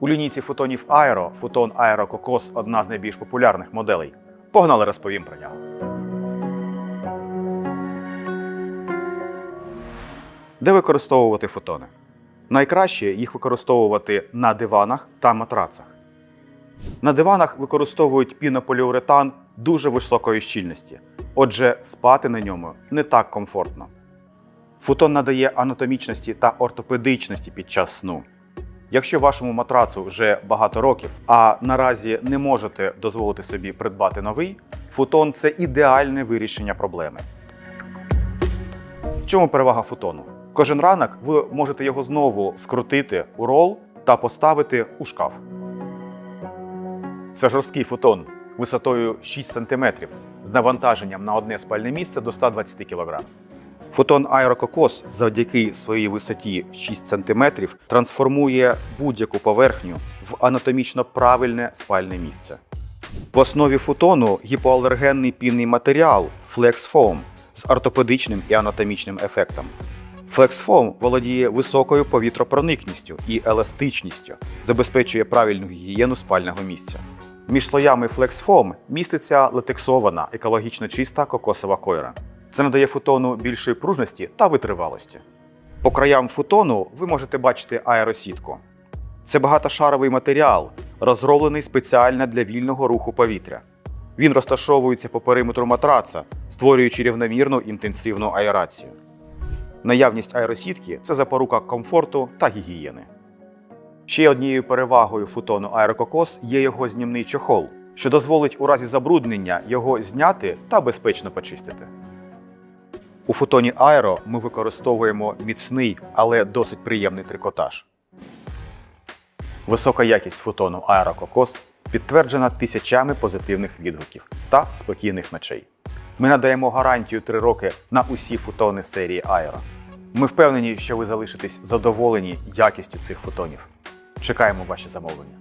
У лінійці фотонів Aero фотон Aero Cocos одна з найбільш популярних моделей. Погнали розповім про нього. Де використовувати фотони? Найкраще їх використовувати на диванах та матрацах. На диванах використовують пінополіуретан дуже високої щільності, отже, спати на ньому не так комфортно. Фотон надає анатомічності та ортопедичності під час сну. Якщо вашому матрацу вже багато років, а наразі не можете дозволити собі придбати новий, фотон це ідеальне вирішення проблеми. В чому перевага фотону? Кожен ранок ви можете його знову скрутити у рол та поставити у шкаф. Це жорсткий фотон висотою 6 см з навантаженням на одне спальне місце до 120 кг. Фотон Аерококос завдяки своїй висоті 6 см трансформує будь-яку поверхню в анатомічно правильне спальне місце. В основі фотону гіпоалергенний пінний матеріал FlexFoam з ортопедичним і анатомічним ефектом. FlexFoam володіє високою повітропроникністю і еластичністю, забезпечує правильну гігієну спального місця. Між слоями FlexFoam міститься латексована екологічно чиста кокосова койра. Це надає фотону більшої пружності та витривалості. По краям фотону ви можете бачити аеросітку. Це багатошаровий матеріал, розроблений спеціально для вільного руху повітря. Він розташовується по периметру матраца, створюючи рівномірну інтенсивну аерацію. Наявність аеросітки це запорука комфорту та гігієни. Ще однією перевагою фотону Аерококос є його знімний чохол, що дозволить у разі забруднення його зняти та безпечно почистити. У фотоні Аеро ми використовуємо міцний, але досить приємний трикотаж. Висока якість фотону Аерококос підтверджена тисячами позитивних відгуків та спокійних ночей. Ми надаємо гарантію 3 роки на усі фотони серії Аеро. Ми впевнені, що ви залишитесь задоволені якістю цих фотонів. Чекаємо ваші замовлення.